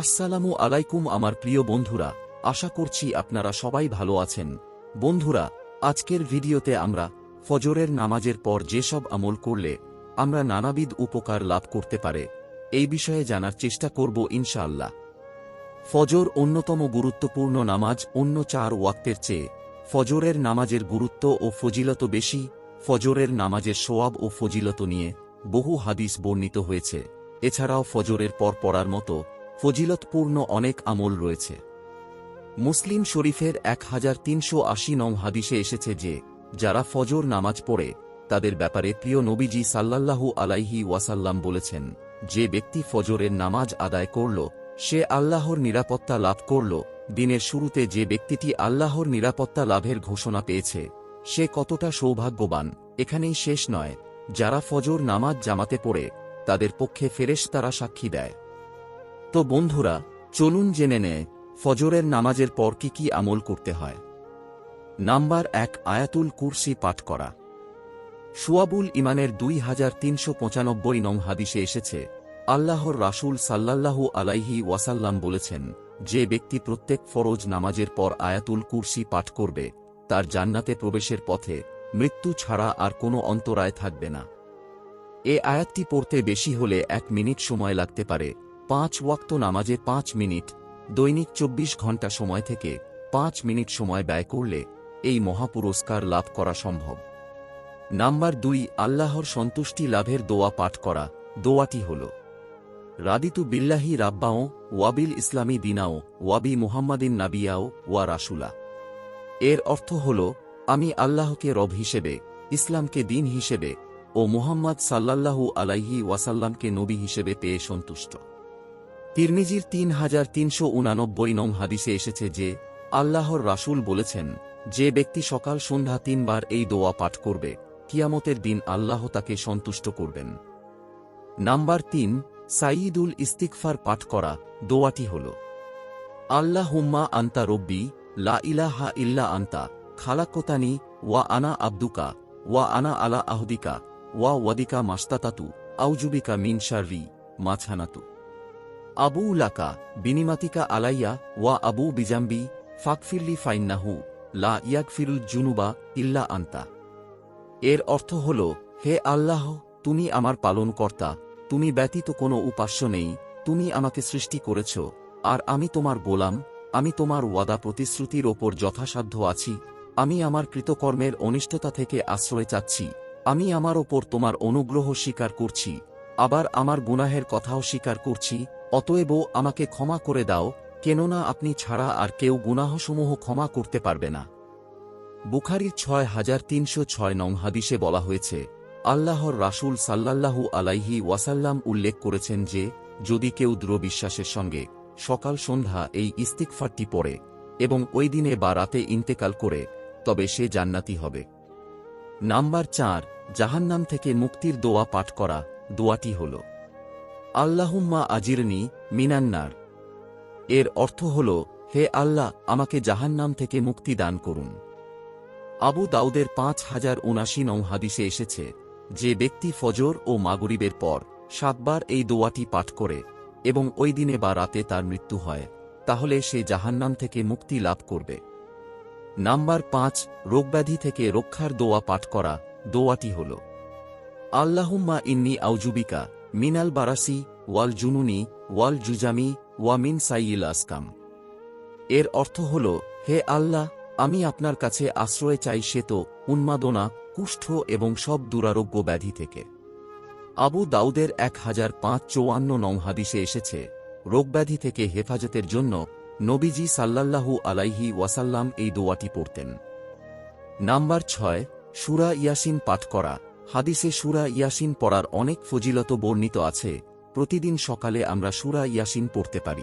আসসালামু আলাইকুম আমার প্রিয় বন্ধুরা, আশা করছি আপনারা সবাই ভালো আছেন। বন্ধুরা, আজকের ভিডিওতে আমরা ফজরের নামাজের পর যেসব আমল করলে আমরা নানাবিধ উপকার লাভ করতে পারে, এই বিষয়ে জানার চেষ্টা করব ইনশাআল্লাহ। ফজর অন্যতম গুরুত্বপূর্ণ নামাজ অন্য চার ওয়াক্তের চেয়ে, ফজরের নামাজের গুরুত্ব ও ফজিলত বেশি, ফজরের নামাজের সোয়াব ও ফজিলত নিয়ে বহু হাদিস বর্ণিত হয়েছে। এছাড়াও ফজরের পর পড়ার মতো ফজিলতপূর্ণ অনেক আমল রয়েছে। মুসলিম শরীফের এক হাজার তিনশো আশি নং হাদিসে এসেছে যে, যারা ফজর নামাজ পড়ে, তাদের ব্যাপারে প্রিয় নবীজি সাল্লাল্লাহু আলাইহি ওয়াসাল্লাম বলেছেন, যে ব্যক্তি ফজরের নামাজ আদায় করল, সে আল্লাহর নিরাপত্তা লাভ করল, দিনের শুরুতে যে ব্যক্তিটি আল্লাহর নিরাপত্তা লাভের ঘোষণা পেয়েছে, সে কতটা সৌভাগ্যবান, এখানেই শেষ নয়, যারা ফজর নামাজ জামাতে পড়ে, তাদের পক্ষে ফেরেশ তারা সাক্ষী দেয়। তো বন্ধুরা, চলুন জেনে নেয় ফজরের নামাজের পর কি কি আমল করতে হয়। নাম্বার এক, আয়াতুল কুরসি পাঠ করা। সুয়াবুল ইমানের দুই হাজার তিনশো পঁচানব্বই নং হাদিসে এসেছে, আল্লাহর রাসূল সাল্লাল্লাহু আলাইহি ওয়াসাল্লাম বলেছেন, যে ব্যক্তি প্রত্যেক ফরজ নামাজের পর আয়াতুল কুরসি পাঠ করবে, তার জান্নাতে প্রবেশের পথে মৃত্যু ছাড়া আর কোনো অন্তরায় থাকবে না। এ আয়াতটি পড়তে বেশি হলে এক মিনিট সময় লাগতে পারে পাঁচ ওয়াক্ত নামাজে পাঁচ মিনিট, দৈনিক চব্বিশ ঘণ্টা সময় থেকে পাঁচ মিনিট সময় ব্যয় করলে এই মহাপুরস্কার লাভ করা সম্ভব। নাম্বার দুই, আল্লাহর সন্তুষ্টি লাভের দোয়া পাঠ করা। দোয়াটি হল, রাদিতু বিল্লাহি রাব্বাও ওয়াবিল ইসলামী দিনাও ওয়াবি মুহাম্মাদিন নাবিয়াও, ওয়া রাসুলা। এর অর্থ হল, আমি আল্লাহকে রব হিসেবে, ইসলামকে দিন হিসেবে ও মুহাম্মদ সাল্লাল্লাহু আলাইহি ওয়াসাল্লামকে নবী হিসেবে পেয়ে সন্তুষ্ট। তিরমিজির তিন হাজার তিনশো উনানব্বই নং হাদিসে এসেছে যে, আল্লাহর রাসূল বলেছেন, যে ব্যক্তি সকাল সন্ধ্যা তিনবার এই দোয়া পাঠ করবে, কিয়ামতের দিন আল্লাহ তাকে সন্তুষ্ট করবেন। নাম্বার তিন, সাইয়দুল ইস্তিকফার পাঠ করা, দোয়াটি হল আল্লাহ হুম্মা আন্তা রব্বি, লা ইলাহা ইল্লা আন্তা, খালাক্কতানি, ওয়া আনা আব্দুকা, ওয়া আনা আলা আহদিকা, ওয়া ওয়াদিকা মাস্তাতাতু আউজুবিকা মিন শাররি মাছানাতু আবু লাকা বিনিমাতিকা আলাইয়া, ওয়া আবু বিজাম্বি, ফাকফিরলি ফাইন্নাহু, লা ইয়াকফিরুল জুনুবা ইল্লা আন্তা। এর অর্থ হল, হে আল্লাহ, তুমি আমার পালনকর্তা, তুমি ব্যতীত কোনো উপাস্য নেই, তুমি আমাকে সৃষ্টি করেছ, আর আমি তোমার গোলাম, আমি তোমার ওয়াদা প্রতিশ্রুতির ওপর যথাসাধ্য আছি, আমি আমার কৃতকর্মের অনিষ্টতা থেকে আশ্রয় চাচ্ছি, আমি আমার ওপর তোমার অনুগ্রহ স্বীকার করছি। আবার আমার গুনাহের কথাও স্বীকার করছি, অতএব আমাকে ক্ষমা করে দাও, কেননা আপনি ছাড়া আর কেউ গুনাহসমূহ ক্ষমা করতে পারবে না। বুখারির ছয় হাজার তিনশো ছয় নং হাদিসে বলা হয়েছে, আল্লাহর রাসূল সাল্লাল্লাহু আলাইহি ওয়াসাল্লাম উল্লেখ করেছেন যে, যদি কেউ দৃঢ় বিশ্বাসের সঙ্গে সকাল সন্ধ্যা এই ইস্তিকফারটি পড়ে এবং ওই দিনে বা রাতে ইন্তেকাল করে, তবে সে জান্নাতি হবে। নাম্বার চার, জাহান্নাম থেকে মুক্তির দোয়া পাঠ করা। দোয়াটি হল, আল্লাহুম্মা আজিরনি মিনান্নার। এর অর্থ হল, হে আল্লাহ, আমাকে জাহান্নাম থেকে মুক্তি দান করুন। আবু দাউদের পাঁচ হাজার উনাশি নং হাদিসে এসেছে, যে ব্যক্তি ফজর ও মাগরিবের পর সাতবার এই দোয়াটি পাঠ করে এবং ওই দিনে বা রাতে তার মৃত্যু হয়, তাহলে সে জাহান্নাম থেকে মুক্তি লাভ করবে। নাম্বার পাঁচ, রোগব্যাধি থেকে রক্ষার দোয়া পাঠ করা দোয়াটি হল আল্লাহুম্মা ইন্নি আউজুবিকা মিনাল বারাসি ওয়াল জুনুনি ওয়াল জুজামি ওয়া মিন সাইয়িল আসকাম। এর অর্থ হল, হে আল্লাহ, আমি আপনার কাছে আশ্রয় চাই শ্বেত, উন্মাদনা, কুষ্ঠ এবং সব দুরারোগ্য ব্যাধি থেকে। আবু দাউদের এক হাজার পাঁচ চৌয়ান্ন নং হাদিসে এসেছে রোগব্যাধি থেকে হেফাজতের জন্য নবীজি সাল্লাল্লাহু আলাইহি ওয়াসাল্লাম এই দোয়াটি পড়তেন। নাম্বার ছয়, সুরা ইয়াসিন পাঠ করা। হাদিসে সুরা ইয়াসিন পড়ার অনেক ফজিলত বর্ণিত আছে। প্রতিদিন সকালে আমরা সুরা ইয়াসিন পড়তে পারি।